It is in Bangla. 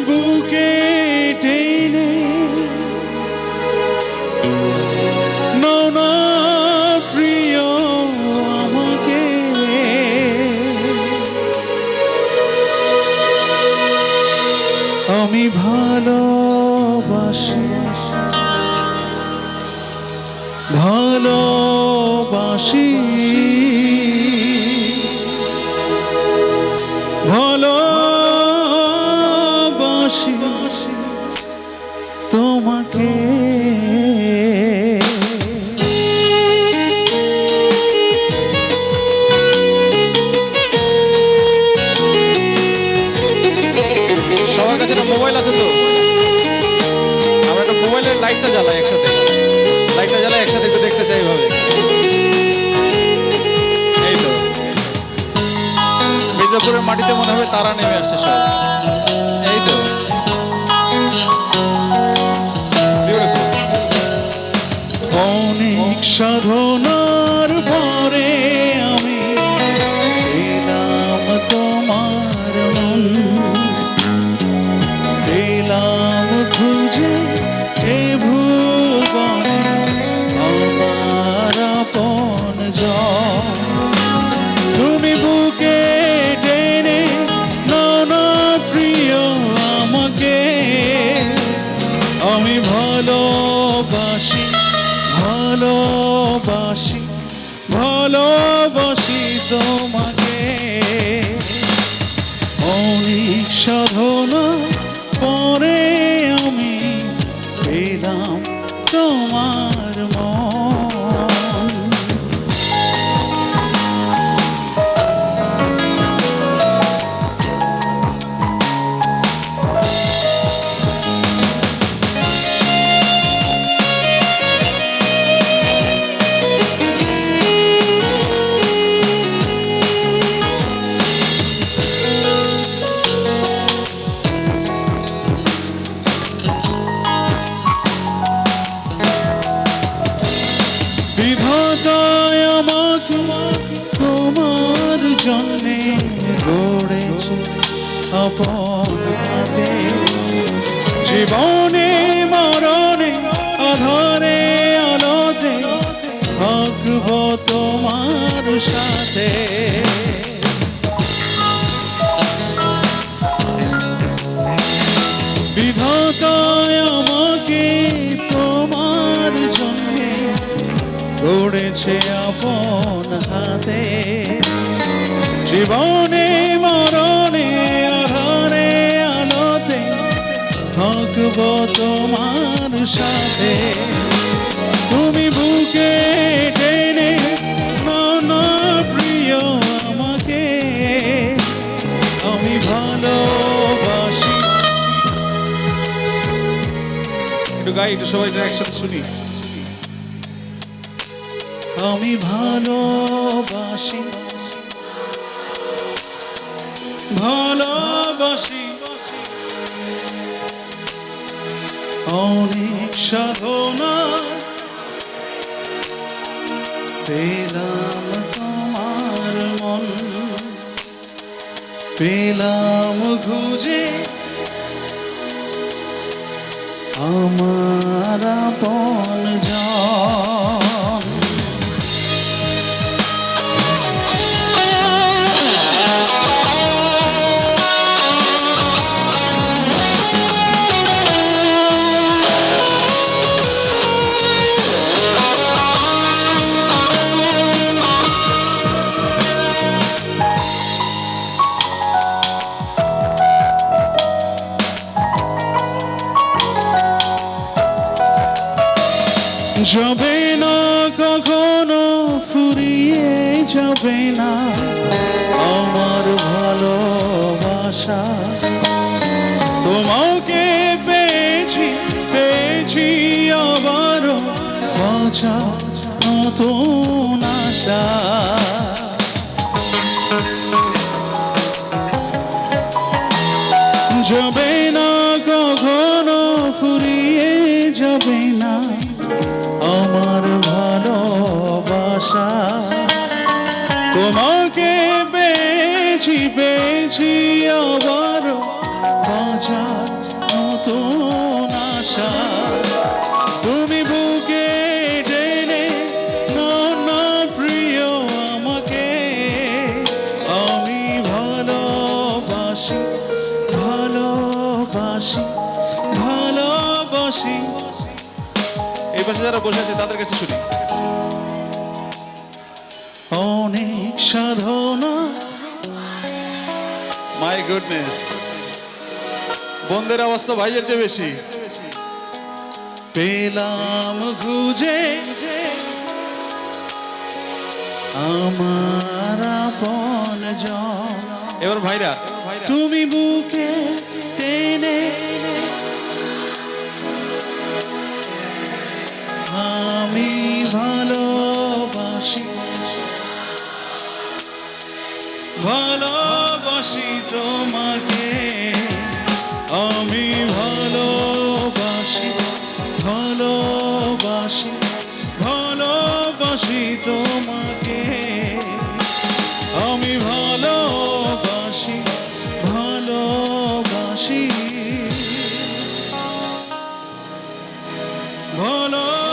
বুকে টেনে। প্রিয় আমাকে। আমি ভালোবাসি। ভালোবাসি। লাইটটা জ্বালাই একসাথে। লাইটটা জ্বালাই একসাথে একটু দেখতে চাই ভাবে এই মির্জাপুরের মাটিতে মনে হবে তারা নেমে আসছে সব। এই তো. অনেক তোমাকে অনেক জন্যে গড়েছে আপন হাতে জীবনে, মরণে আধারে আলোতে থাকব তোমার সাথে। বিধাতায় আমাকে তোমার জন্যে গড়েছে আপন হাতে। জীবনে, মরণে, আধারে, আলোতে থাকব তোমার সাথে। তুমি বুকে টেনে নাও না প্রিয় আমাকে। আমি ভালোবাসি। একটু গাই, একটু সবাই একসাথে শুনি। আমি ভালোবাসি। ভালোবাসি। অনেক সাধনা পেলাম তোমার মন পেলাম খুঁজে যাবে না আমার ভালোবাসা। তোমাকে পেয়েছি পেয়েছি আবারও বাঁচা নতুন আশা। পেয়েছি পেয়েছি আবার বাঁচার নতুন আশা। তুমি বুকে টেনে নাও না প্রিয় আমাকে। আমি ভালোবাসি ভালোবাসি ভালোবাসি। এই পাশে যারা বসে আছে তাদের কাছে শুনি। অনেক সাধনা মাই গুডনেস বন্ধের অবস্থা ভাইয়ের চেয়ে বেশি। পেলাম খুঁজে আমার আপন এবার ভাইরা, তুমি বুকে টেনে আমি ভালোবাসি ভালোবাসি তোমাকে। আমি ভালোবাসি ভালোবাসি ভালোবাসি তোমাকে। আমি ভালোবাসি ভালোবাসি। ভালোবাসি।